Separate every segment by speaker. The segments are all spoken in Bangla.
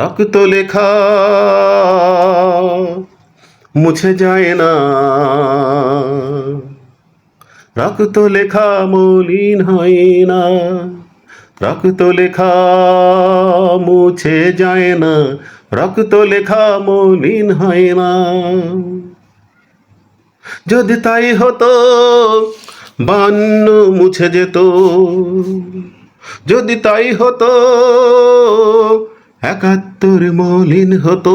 Speaker 1: রক্ত লেখা। মুছে যায় না। রক্ত লেখা মলিন হয় না। রক্ত লেখা মুছে যায় না। রক্ত লেখা মলিন হয় না। যদি তাই হতো, বান্ন মুছে যেত। যদি তাই হতো একাত্তর মলিন হতো।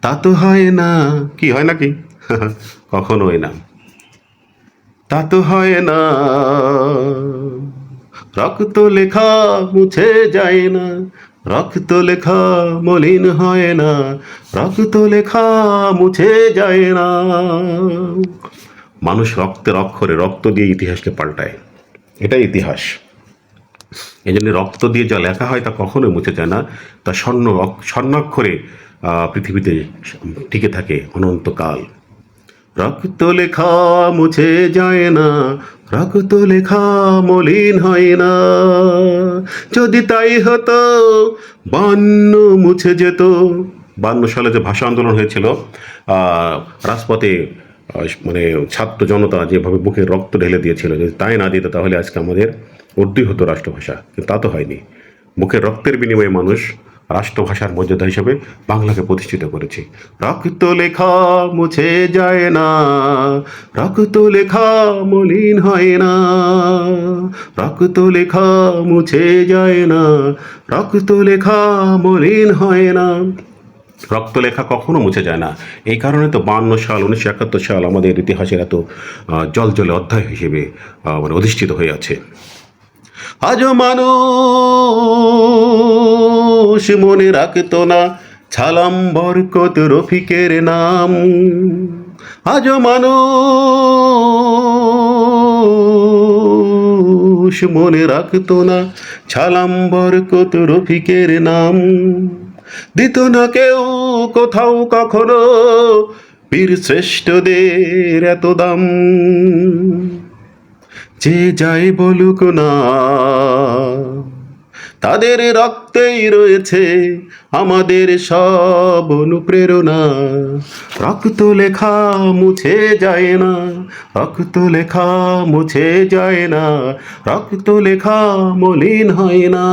Speaker 1: তা তো হয় না। কি হয় নাকি? কখনোই না। তা তো হয় না। রক্ত লেখা মুছে যায় না। রক্ত লেখা মলিন হয় না। রক্ত লেখা মুছে যায় না। মানুষ রক্তের অক্ষরে রক্ত দিয়ে ইতিহাসকে পাল্টায়। এটাই ইতিহাস। এই জন্য রক্ত দিয়ে যা লেখা হয় তা কখনোই মুছে যায় না। তা স্বর্ণ স্বর্ণাক্ষরে পৃথিবীতে টিকে থাকে অনন্তকাল। রক্ত লেখা মুছে যায় না, রক্ত লেখা মলিন হয় না। যদি তাই হতো, বান্ন মুছে যেত। বান্ন সালে যে ভাষা আন্দোলন হয়েছিল রাজপথে মানে ছাত্র জনতা যেভাবে বুকে রক্ত ঢেলে দিয়েছিল যদি তাই না দিত, তাহলে আজকে আমাদের উর্দুই হতো রাষ্ট্রভাষা। কিন্তু তা তো হয়নি। বুকের রক্তের বিনিময়ে মানুষ রাষ্ট্রভাষার মর্যাদা হিসেবে বাংলাকে প্রতিষ্ঠিত করেছে। রক্ত লেখা মুছে যায় না, রক্ত লেখা মলিন হয় না, রক্ত লেখা মুছে যায় না, রক্ত লেখা মলিন হয় না। রক্ত লেখা কখনো মুছে যায় না। এই কারণে তো বান্ন সাল, উনিশশো একাত্তর সাল আমাদের ইতিহাসের এত জলজলে অধ্যায় হিসেবে মানে অধিষ্ঠিত হয়ে আছে। আজও মানুষ মনে রাখতো না, ছালাম বরকত রফিকের নাম। আজও মানুষ মনে রাখতো না, ছালাম বরকত রফিকের নাম। দিত না কেউ কোথাও কখনো বীর শ্রেষ্ঠদের এত দাম। যে যাই বলুক না, তাদের রক্তেই রয়েছে আমাদের সব অনুপ্রেরণা। রক্ত লেখা মুছে যায় না, রক্ত লেখা মুছে যায় না, রক্ত লেখা মলিন হয় না।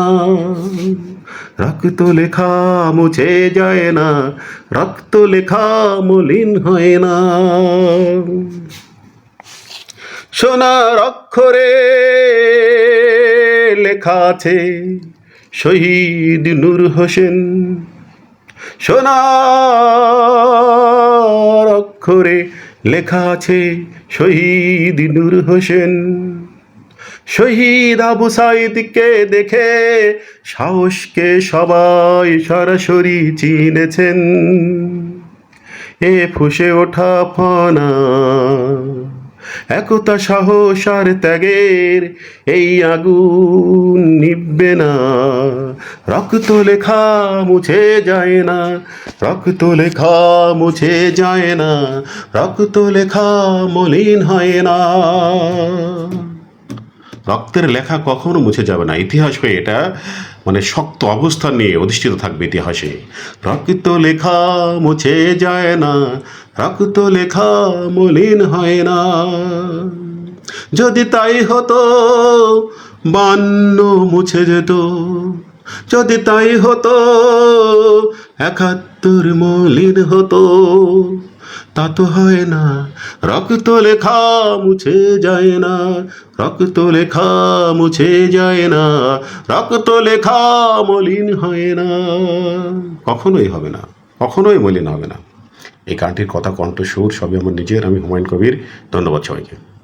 Speaker 1: রক্ত লেখা মুছে যায় না, রক্ত লেখা মলিন হয় না। সোনার অক্ষরে লেখা আছে, শহীদ নূর হোসেন। সোনার অক্ষরে লেখা আছে, শহীদ নূর হোসেন। শহীদ আবু সাইদকে দেখে সাহসকে সবাই সরাসরি চিনেছেন। এ ফুসে ওঠা ফনা, একতা সাহস আর ত্যাগের এই আগুন নিববে না। রক্ত লেখা মুছে যায় না, রক্ত লেখা মুছে যায় না, রক্ত লেখা মলিন হয় না। রক্তের লেখা কখনো মুছে যাবে না। ইতিহাস হয়ে এটা মানে শক্ত অবস্থান নিয়ে অধিষ্ঠিত থাকবে ইতিহাসে। রক্ত লেখা মুছে যায় না, রক্ত লেখা মলিন হয় না। যদি তাই হতো, বান্ন মুছে যেত। যদি তাই হতো, একাত্তর মলিন হতো। তা তো হয় না। রক্ত লেখা মুছে যায় না। রক্ত লেখা মুছে যায় না। রক্ত লেখা মলিন হয় না। কখনোই হবে না। কখনোই মলিন হবে না। এই গানটির কথা কণ্ঠ সুর সবই আমার নিজের। আমি হুমায়ুন কবির। ধন্যবাদ সবাইকে।